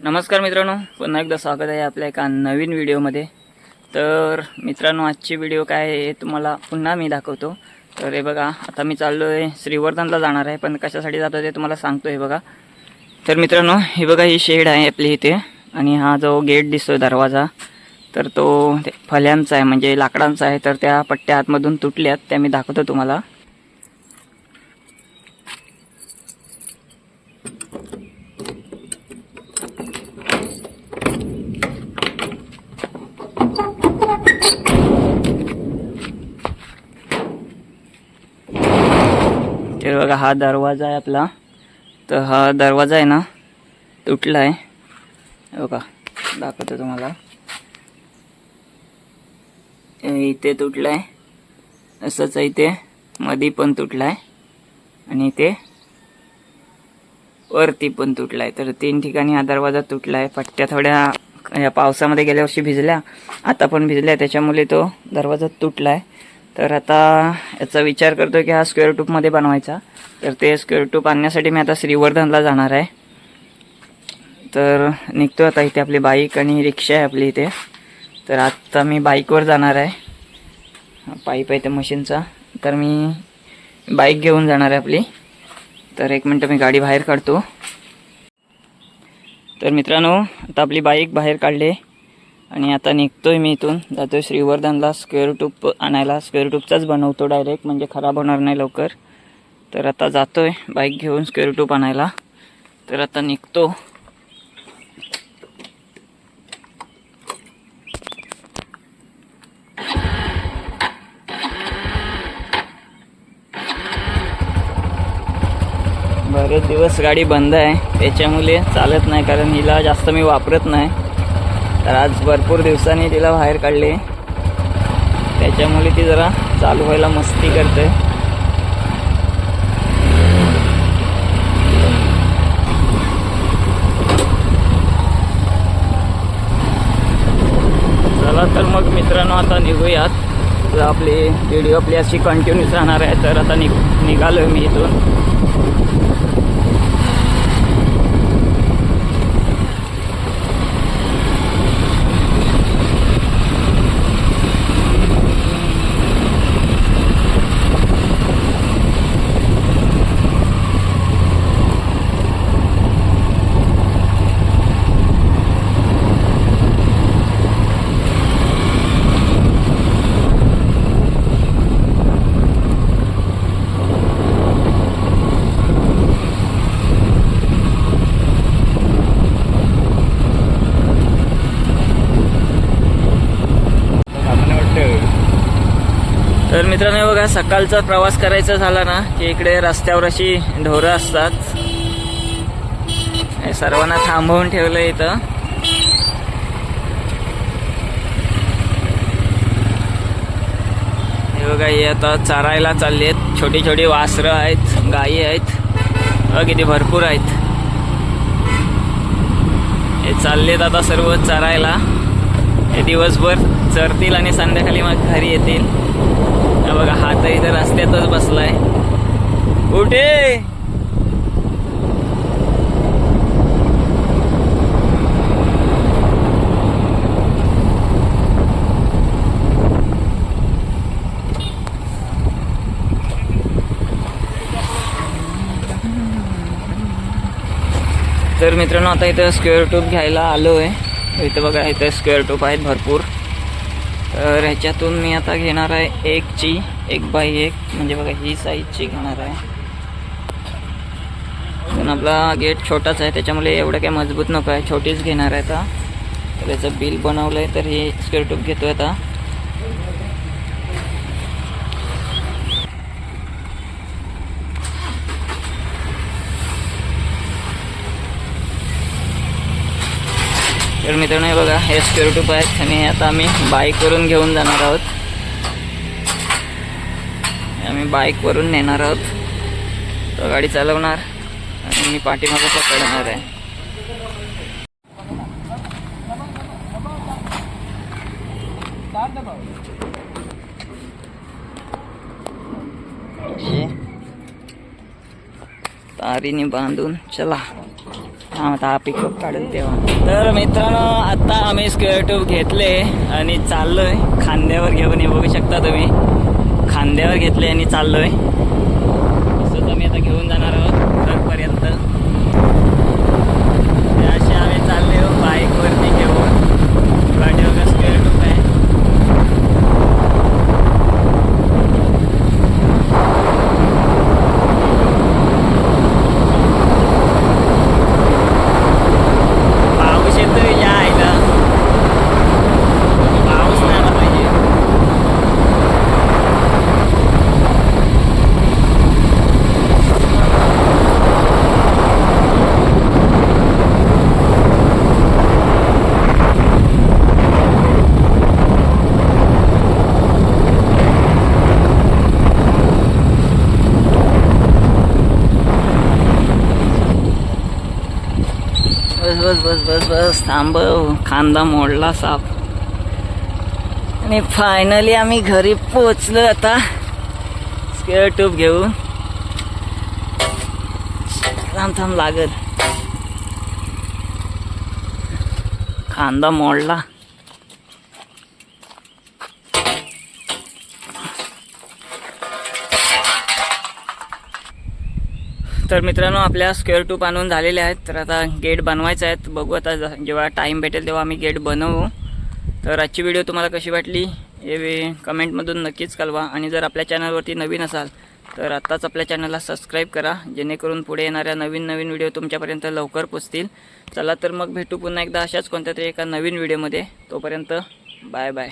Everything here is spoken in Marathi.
नमस्कार मित्रांनो पुन्हा एकदा स्वागत आहे आपल्या एका नवीन व्हिडिओमध्ये. तर मित्रांनो आजची व्हिडिओ काय आहे हे तुम्हाला पुन्हा मी दाखवतो. तर हे बघा आता मी चाललो आहे श्रीवर्धनला जाणार आहे पण कशासाठी जातो ते तुम्हाला सांगतो हे बघा. तर मित्रांनो हे बघा ही शेड आहे आपली इथे आणि हा जो गेट दिसतोय दरवाजा तर तो फल्यांचा आहे म्हणजे लाकडांचा आहे तर त्या पट्ट्या आतमधून तुटल्यात त्या मी दाखवतो तुम्हाला. तर बघा हा दरवाजा आहे आपला. तर हा दरवाजा आहे ना तुटला आहे बघा दाखवतो तुम्हाला. इथे तुटला आहे असंच इथे. मधी पण तुटला आहे आणि इथे वरती पण तुटला आहे तर तीन ठिकाणी हा दरवाजा तुटला आहे पट्ट्या थोड्या या पावसामध्ये गेल्या वर्षी भिजल्या आता पण भिजल्या. त्याच्यामुळे तो दरवाजा तुटला आहे तर आता याचा विचार करतो की हा स्क्वेअर टूपमध्ये बनवायचा. तर ते स्क्वेअर टूप आणण्यासाठी मी आता श्रीवर्धनला जाणार आहे. तर निघतो आता इथे आपली बाईक आणि रिक्षा आहे आपली इथे. तर आत्ता मी बाईकवर जाणार आहे. पाईप आहे त्या मशीनचा. तर मी बाईक घेऊन जाणार आहे आपली. तर एक मिनटं मी गाडी बाहेर काढतो. तर मित्रांनो आता आपली बाईक बाहेर काढली. आणि आता निघतो आहे मी इथून. जातो आहे श्रीवर्धनला. स्क्वेअर टूप आणायला. स्क्वेअर ट्यूबचाच बनवतो डायरेक्ट म्हणजे खराब होणार नाही लवकर. तर आता जातो आहे बाईक घेऊन स्क्वेअर ट्यूब आणायला. तर आता निघतो. बरेच दिवस गाडी बंद आहे. त्याच्यामुळे चालत नाही. कारण हिला जास्त मी वापरत नाही. तर आज भरपूर दिवसांनी तिला बाहेर काढले. त्याच्यामुळे ती जरा चालू व्हायला मस्ती करते. चला तर मग मित्रांनो आता निघूयात. आपली व्हिडिओ आपली अशी कंटिन्यूच राहणार आहे तर आता निघ निघालो मी इथून. तर मित्रांनो बघा सकाळचा प्रवास करायचा झाला ना की इकडे रस्त्यावर अशी ढोरं असतात. हे सर्वांना थांबवून ठेवलं इथं. हे बघा हे आता चारायला चालली आहेत छोटी छोटी वासरं आहेत गायी आहेत. किती भरपूर आहेत. हे चाललेत आता सर्व चरायला. हे दिवसभर चरतील आणि संध्याकाळी मग घरी येतील. बघा हा तर रस्त्यातच बसलाय. कुठे तर मित्रांनो आता इथं स्क्वेअर ट्यूब घ्यायला आलो आहे इथं बघा इथं स्क्वेअर ट्यूब आहेत भरपूर. तर ह्याच्यातून मी आता घेणार आहे एकची एक बाय एक म्हणजे बघा ही साईजची घेणार आहे. पण आपला गेट छोटाच आहे त्याच्यामुळे एवढं काही मजबूत नको आहे. छोटीच घेणार आहे आता. तर याचं बिल बनवलं आहे तर हे स्क्वेअर टूप घेतो आता. तर मित्रांनो हे बघा हे स्क्वेअर ट्यूब आहेत आणि आता आम्ही बाईकवरून घेऊन जाणार आहोत. आम्ही बाईकवरून नेणार आहोत. तो गाडी चालवणार आणि मी पाठीमागं पकडणार आहे. तारीने बांधून चला. आता हा पिकअप काढून तेव्हा तर मित्रांनो आता आम्ही स्क्वेअर ट्यूब घेतले आणि चाललोय. खांद्यावर घेऊन हे बघू शकता तुम्ही. खांद्यावर घेतले आणि चाललोय. तसं आम्ही आता घेऊन जाणार आहोत ट्रकपर्यंत ते असे आम्ही चालले हो बाईकवरती घेऊन पाठीवर स्क्वेअर ट्यूब आहे पाऊस येतोय या आईला पाऊस नाही आला पाहिजे बस बस बस बस बस थांबव खांदा हो. मोडला साप. आणि फायनली आम्ही घरी पोचलो आता. स्केअर ट्यूब घेऊन थांब थांब लागत खांदा मोडला. तर मित्रांनो आपल्या स्क्वेअर टूप आणून झालेले आहेत. तर आता गेट बनवायचं आहेत. बघू आता ज- जेव्हा टाईम भेटेल तेव्हा आम्ही गेट बनवू. तर आजची व्हिडिओ तुम्हाला कशी वाटली? हे वे- कमेंटमधून नक्कीच कळवा. आणि जर आपल्या चॅनलवरती नवीन असाल तर आत्ताच आपल्या चॅनलला सबस्क्राईब करा. जेणेकरून पुढे येणाऱ्या नवीन नवीन व्हिडिओ तुमच्यापर्यंत लवकर पोचतील. चला तर मग भेटू पुन्हा एकदा अशाच कोणत्या तरी एका नवीन व्हिडिओमध्ये तोपर्यंत बाय बाय